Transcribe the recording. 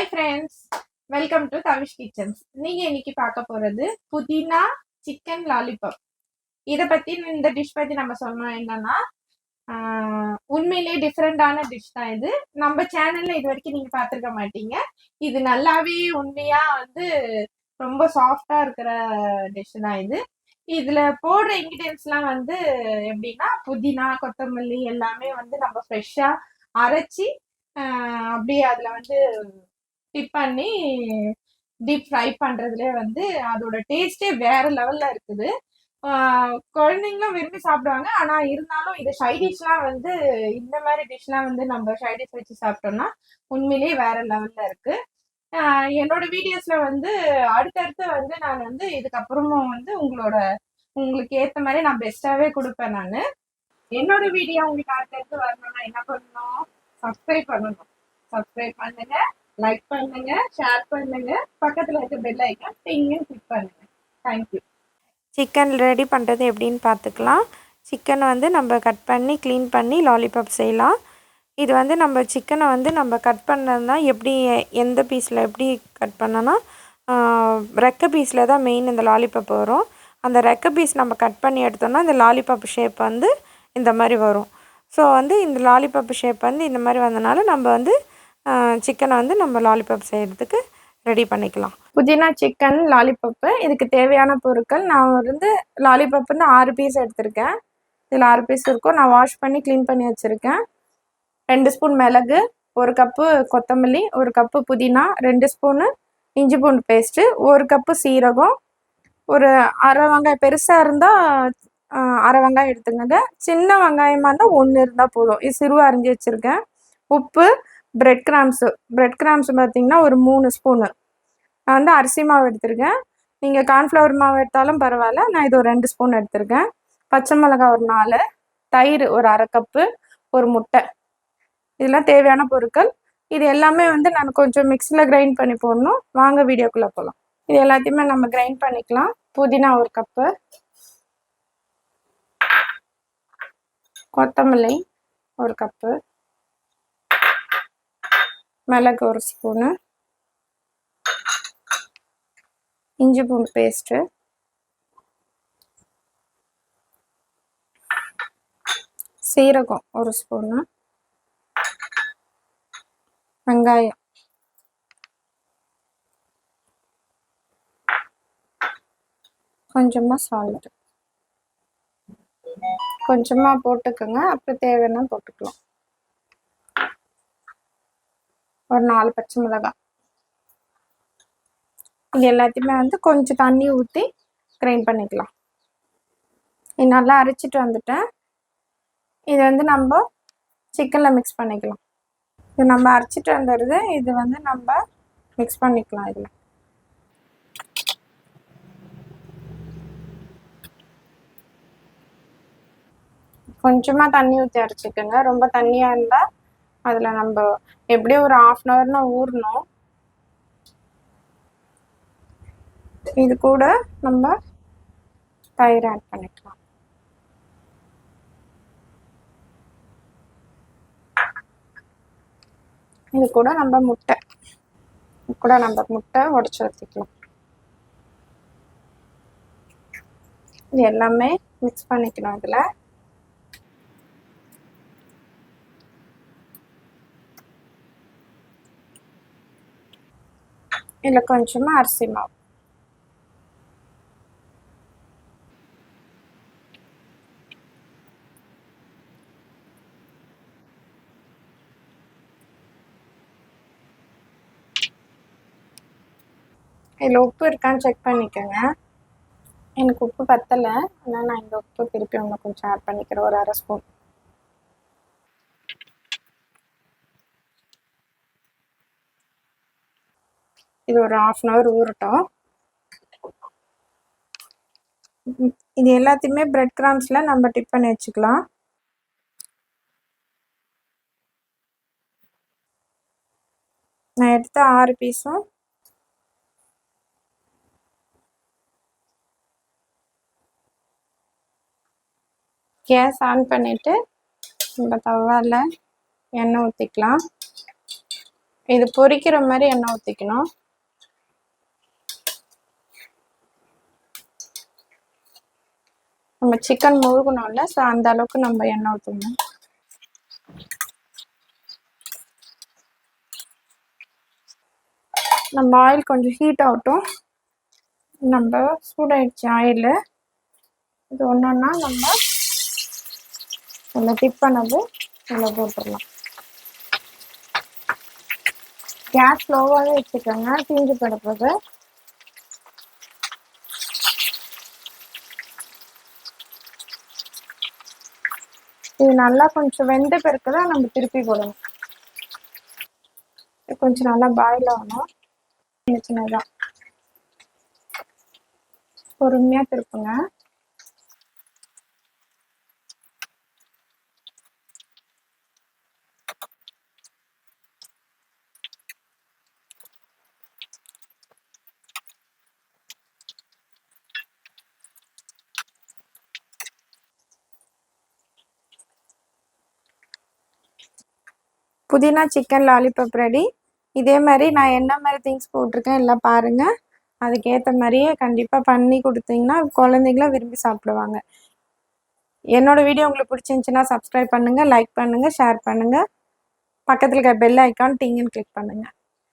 Hi friends welcome to Thavish kitchens நீங்கள் இன்னைக்கு பார்க்க போறது புதினா சிக்கன் லாலிபாப் இதை பற்றி இந்த டிஷ் பற்றி நம்ம சொன்னோம் என்னன்னா உண்மையிலே உண்மையிலேயே டிஃப்ரெண்டான டிஷ் தான் இது. நம்ம சேனலில் இது வரைக்கும் நீங்கள் பார்த்துருக்க மாட்டீங்க. இது நல்லாவே உண்மையாக வந்து ரொம்ப சாஃப்டாக இருக்கிற டிஷ் தான் இது. இதுல போடுற இன்கிரியன்ஸ்லாம் வந்து எப்படின்னா புதினா கொத்தமல்லி எல்லாமே வந்து நம்ம ஃப்ரெஷ்ஷா அரைச்சி அப்படியே அதுல வந்து டிப் பண்ணி டீப் ஃப்ரை பண்ணுறதுலேயே வந்து அதோட டேஸ்டே வேற லெவலில் இருக்குது. குழந்தைங்களும் விரும்பி சாப்பிடுவாங்க. ஆனால் இருந்தாலும் இது சைடிஷ்லாம் வந்து இந்த மாதிரி டிஷ்லாம் வந்து நம்ம சைடிஷ் வச்சு சாப்பிட்டோம்னா உண்மையிலேயே வேற லெவலில் இருக்கு. என்னோட வீடியோஸ்ல வந்து அடுத்தடுத்து வந்து நான் வந்து இதுக்கப்புறமும் வந்து உங்களோட உங்களுக்கு ஏற்ற மாதிரி நான் பெஸ்ட்டாகவே கொடுப்பேன் நான். என்னோட வீடியோ உங்களுக்கு அடுத்தடுத்து வரணும்னா என்ன பண்ணணும்? சப்ஸ்கிரைப் பண்ணணும். சப்ஸ்கிரைப் பண்ணுங்க. லைக் பண்ணுங்க ஷேர் பண்ணுங்க. பக்கத்துல இருக்க பெல் ஐக்கான் டிங்கும் கிளிக் பண்ணுங்க. தேங்க்யூ சிக்கன் ரெடி பண்ணுறது எப்படின்னு பார்த்துக்கலாம். சிக்கனை வந்து நம்ம கட் பண்ணி க்ளீன் பண்ணி லாலிபாப் செய்யலாம். இது வந்து நம்ம சிக்கனை வந்து நம்ம கட் பண்ணதுனா எப்படி எந்த பீஸில் எப்படி கட் பண்ணனா ரெக்க பீஸில் தான் மெயின் இந்த லாலிபாப் வரும். அந்த ரெக்க பீஸ் நம்ம கட் பண்ணி எடுத்தோம்னா இந்த லாலிபாப் ஷேப் வந்து இந்த மாதிரி வரும். ஸோ வந்து இந்த லாலிபாப் ஷேப் வந்து இந்த மாதிரி வந்தனால நம்ம வந்து சிக்கனை வந்து நம்ம லாலிபாப் செய்கிறதுக்கு ரெடி பண்ணிக்கலாம். புதினா சிக்கன் லாலிபப்பு இதுக்கு தேவையான பொருட்கள் நான் வந்து லாலிபப் வந்து ஆறு பீஸ் எடுத்திருக்கேன். இதில் ஆறு பீஸ் இருக்கும். நான் வாஷ் பண்ணி க்ளீன் பண்ணி வச்சுருக்கேன். ரெண்டு ஸ்பூன் மிளகு ஒரு கப்பு கொத்தமல்லி ஒரு கப்பு புதினா ரெண்டு ஸ்பூனு இஞ்சி பூண்டு பேஸ்ட்டு ஒரு கப்பு சீரகம் ஒரு அரை வெங்காயம் பெருசாக இருந்தால் அரை வெங்காயம் எடுத்துக்கங்க. சின்ன வெங்காயமாக இருந்தால் ஒன்று இருந்தால் போதும். இது சிறுவ அரிஞ்சு வச்சுருக்கேன். உப்பு பிரெட் கிராம்ஸு பிரெட் கிராம்ஸ் பார்த்தீங்கன்னா ஒரு மூணு ஸ்பூனு நான் வந்து அரிசி மாவு எடுத்திருக்கேன். நீங்கள் கார்ன்ஃப்ளவர் மாவு எடுத்தாலும் பரவாயில்ல. நான் இது ஒரு ரெண்டு ஸ்பூன் எடுத்திருக்கேன். பச்சை மிளகாய் ஒரு நாலு தயிர் ஒரு அரை கப்பு ஒரு முட்டை. இதெல்லாம் தேவையான பொருட்கள். இது எல்லாமே வந்து நான் கொஞ்சம் மிக்ஸியில் கிரைண்ட் பண்ணி போடணும். வாங்க வீடியோக்குள்ளே போகலாம் இது எல்லாத்தையுமே நம்ம கிரைண்ட் பண்ணிக்கலாம். புதினா ஒரு கப்பு கொத்தமல்லி ஒரு கப்பு மிளகு ஒரு ஸ்பூனு. இஞ்சி பூண்டு பேஸ்ட்டு. சீரகம் ஒரு ஸ்பூனு. வெங்காயம். கொஞ்சமாக சால்ட் கொஞ்சமாக போட்டுக்கோங்க. அப்புறம் தேவைன்னா போட்டுக்கலாம். ஒரு நாலு பச்சை மிளகாய். இது எல்லாத்தையுமே வந்து கொஞ்சம் தண்ணி ஊற்றி கிரைண்ட் பண்ணிக்கலாம். இது நல்லா அரைச்சிட்டு வந்துட்டேன். இது வந்து நம்ம சிக்கனில் மிக்ஸ் பண்ணிக்கலாம். இது நம்ம அரைச்சிட்டு வந்துடுது. இது வந்து நம்ம மிக்ஸ் பண்ணிக்கலாம் இதில். கொஞ்சமாக தண்ணி ஊற்றி அரைச்சிக்கோங்க. ரொம்ப தண்ணியாக இருந்தால் அதில் நம்ம எப்படியும் ஒரு ஆஃப் அன் ஹவர்னா ஊறணும். இது கூட நம்ம தயிர் ஆட் பண்ணிக்கலாம். இது கூட நம்ம முட்டை. இது கூட நம்ம முட்டை உடச்சி ஊற்றிக்கலாம் இது எல்லாமே மிக்ஸ் பண்ணிக்கணும் இதில். இதில் கொஞ்சமாக அரிசி மாவு. இதில் உப்பு இருக்கான்னு செக் பண்ணிக்கோங்க. எனக்கு உப்பு பத்தலை. ஆனால் நான் இந்த உப்பு திருப்பி ஒன்று கொஞ்சம் ஆட் பண்ணிக்கிறேன். ஒரு அரை ஸ்பூன் இது ஒரு ஆஃப் அன் ஹவர் ஊறட்டும். இது எல்லாத்தையுமே பிரெட் கிராம்ஸில் நம்ம டிப் பண்ணி வச்சுக்கலாம். நான் எடுத்த ஆறு பீஸும் கேஸ் ஆன் பண்ணிவிட்டு நம்ம தவாவில் எண்ணெய் ஊற்றிக்கலாம் இது பொரிக்கிற மாதிரி எண்ணெய் ஊற்றிக்கணும் நம்ம சிக்கன் முழுகணும்ல ஸோ அந்த அளவுக்கு நம்ம எண்ணெய் ஊற்றணும் நம்ம ஆயில் கொஞ்சம் ஹீட் ஆகட்டும். நம்ம சூடாயிடுச்சு ஆயில் இது ஒன்றுன்னா நம்ம இதில் டிப் பண்ணது இதில் போட்டுடலாம். கேஸ் ஸ்லோவாகவே வச்சுக்கோங்க தீஞ்சு போடுறது இது நல்லா கொஞ்சம் வெந்த பிறகு தான் நம்ம திருப்பி போடணும். கொஞ்சம் நல்லா பாயில் ஆகணும். சின்ன சின்னதாக பொறுமையாக திருப்புங்க. புதினா சிக்கன் லாலிபப் ரெடி இதே மாதிரி நான் என்ன மாதிரி திங்ஸ் போட்டிருக்கேன் எல்லாம் பாருங்கள் அதுக்கேற்ற மாதிரியே கண்டிப்பாக பண்ணி கொடுத்தீங்கன்னா குழந்தைங்களாம் விரும்பி சாப்பிடுவாங்க. என்னோடய வீடியோ உங்களுக்கு பிடிச்சிருந்துச்சின்னா சப்ஸ்கிரைப் பண்ணுங்கள் லைக் பண்ணுங்கள் ஷேர் பண்ணுங்கள் பக்கத்தில் இருக்க பெல் ஐக்கான் டிங்குன்னு கிளிக் பண்ணுங்கள்